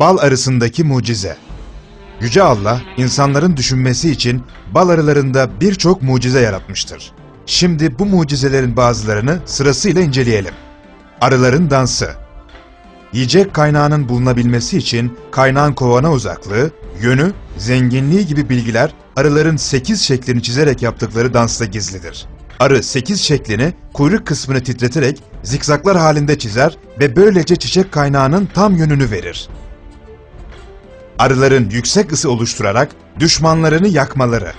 Bal arısındaki mucize. Yüce Allah, insanların düşünmesi için bal arılarında birçok mucize yaratmıştır. Şimdi bu mucizelerin bazılarını sırasıyla inceleyelim. Arıların dansı. Yiyecek kaynağının bulunabilmesi için kaynağın kovana uzaklığı, yönü, zenginliği gibi bilgiler arıların 8 şeklini çizerek yaptıkları dansta gizlidir. Arı 8 şeklini kuyruk kısmını titreterek zikzaklar halinde çizer ve böylece çiçek kaynağının tam yönünü verir. Arıların yüksek ısı oluşturarak düşmanlarını yakmaları.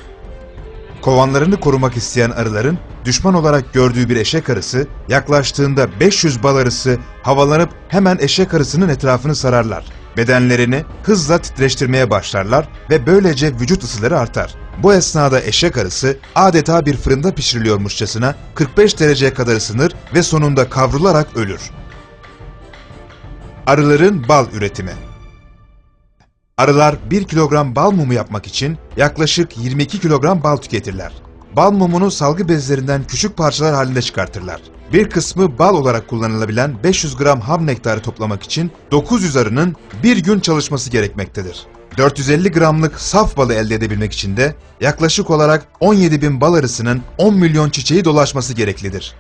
Kovanlarını korumak isteyen arıların düşman olarak gördüğü bir eşek arısı yaklaştığında 500 bal arısı havalanıp hemen eşek arısının etrafını sararlar. Bedenlerini hızla titreştirmeye başlarlar ve böylece vücut ısıları artar. Bu esnada eşek arısı adeta bir fırında pişiriliyormuşçasına 45 dereceye kadar ısınır ve sonunda kavrularak ölür. Arıların bal üretimi Arılar 1 kilogram bal mumu yapmak için yaklaşık 22 kilogram bal tüketirler. Bal mumunu salgı bezlerinden küçük parçalar halinde çıkartırlar. Bir kısmı bal olarak kullanılabilen 500 gram ham nektarı toplamak için 900 arının bir gün çalışması gerekmektedir. 450 gramlık saf balı elde edebilmek için de yaklaşık olarak 17 bin bal arısının 10 milyon çiçeği dolaşması gereklidir.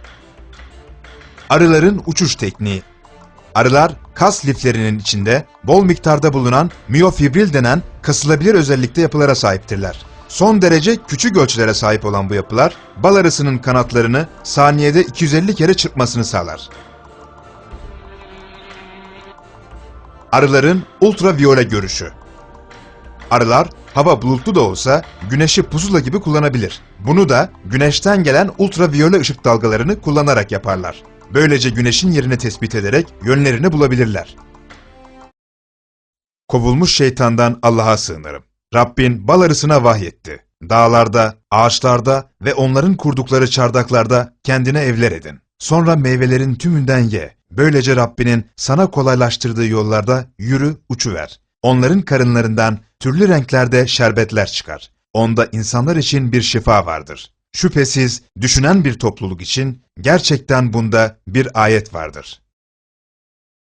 Arıların uçuş tekniği Arılar kas liflerinin içinde bol miktarda bulunan miyofibril denen kasılabilir özellikte yapılara sahiptirler. Son derece küçük ölçülere sahip olan bu yapılar bal arısının kanatlarını saniyede 250 kere çırpmasını sağlar. Arıların ultraviyole görüşü Arılar hava bulutlu da olsa güneşi pusula gibi kullanabilir. Bunu da güneşten gelen ultraviyole ışık dalgalarını kullanarak yaparlar. Böylece güneşin yerini tespit ederek yönlerini bulabilirler. Kovulmuş şeytandan Allah'a sığınırım. Rabbin bal arısına vahyetti. Dağlarda, ağaçlarda ve onların kurdukları çardaklarda kendine evler edin. Sonra meyvelerin tümünden ye. Böylece Rabbinin sana kolaylaştırdığı yollarda yürü, uçuver. Onların karınlarından türlü renklerde şerbetler çıkar. Onda insanlar için bir şifa vardır. Şüphesiz düşünen bir topluluk için gerçekten bunda bir ayet vardır.